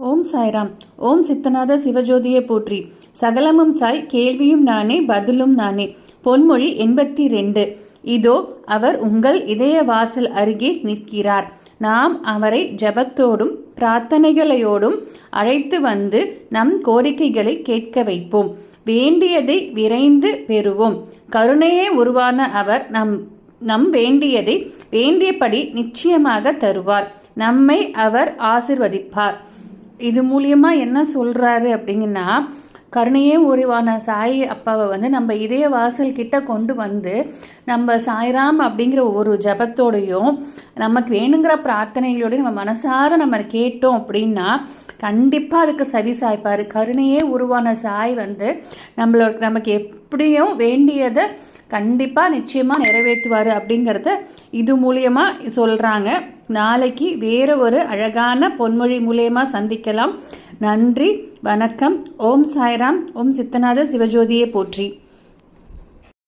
ஓம் சாய்ராம். ஓம் சித்தநாத சிவஜோதியை போற்றி. சகலமும் சாய் கேள்வியும் நானே பதிலும் நானே. பொன்மொழி எண்பத்தி ரெண்டு இதோ அவர் உங்கள் இதய வாசல் அருகே நிற்கிறார். நாம் அவரை ஜபத்தோடும் பிரார்த்தனைகளையோடும் அழைத்து வந்து நம் கோரிக்கைகளை கேட்க வைப்போம். வேண்டியதை விரைந்து பெறுவோம். கருணையே உருவான அவர் நம் நம் வேண்டியதை வேண்டியபடி நிச்சயமாக தருவார். நம்மை அவர் ஆசிர்வதிப்பார். இது மூலியமா என்ன சொல்றாரு அப்படிங்கன்னா கருணையே உருவான சாய் அப்பாவை வந்து நம்ம இதய வாசல் கிட்ட கொண்டு வந்து நம்ம சாய்ராம் அப்படிங்கிற ஒரு ஜபத்தோடையும் நமக்கு வேணுங்கிற பிரார்த்தனைகளோடையும் நம்ம மனசார நம்ம கேட்டோம் அப்படின்னா கண்டிப்பாக அதுக்கு சவி சாய்ப்பார். கருணையே உருவான சாய் வந்து நம்மளோட நமக்கு எப்படியும் வேண்டியதை கண்டிப்பாக நிச்சயமாக நிறைவேற்றுவார் அப்படிங்கிறத இது மூலியமாக சொல்கிறாங்க நாளைக்கு வேறு ஒரு அழகான பொன்மொழி மூலியமாக சந்திக்கலாம். நன்றி வணக்கம். ஓம் சாய்ராம். ஓம் சித்தநாத சிவஜோதியை போற்றி.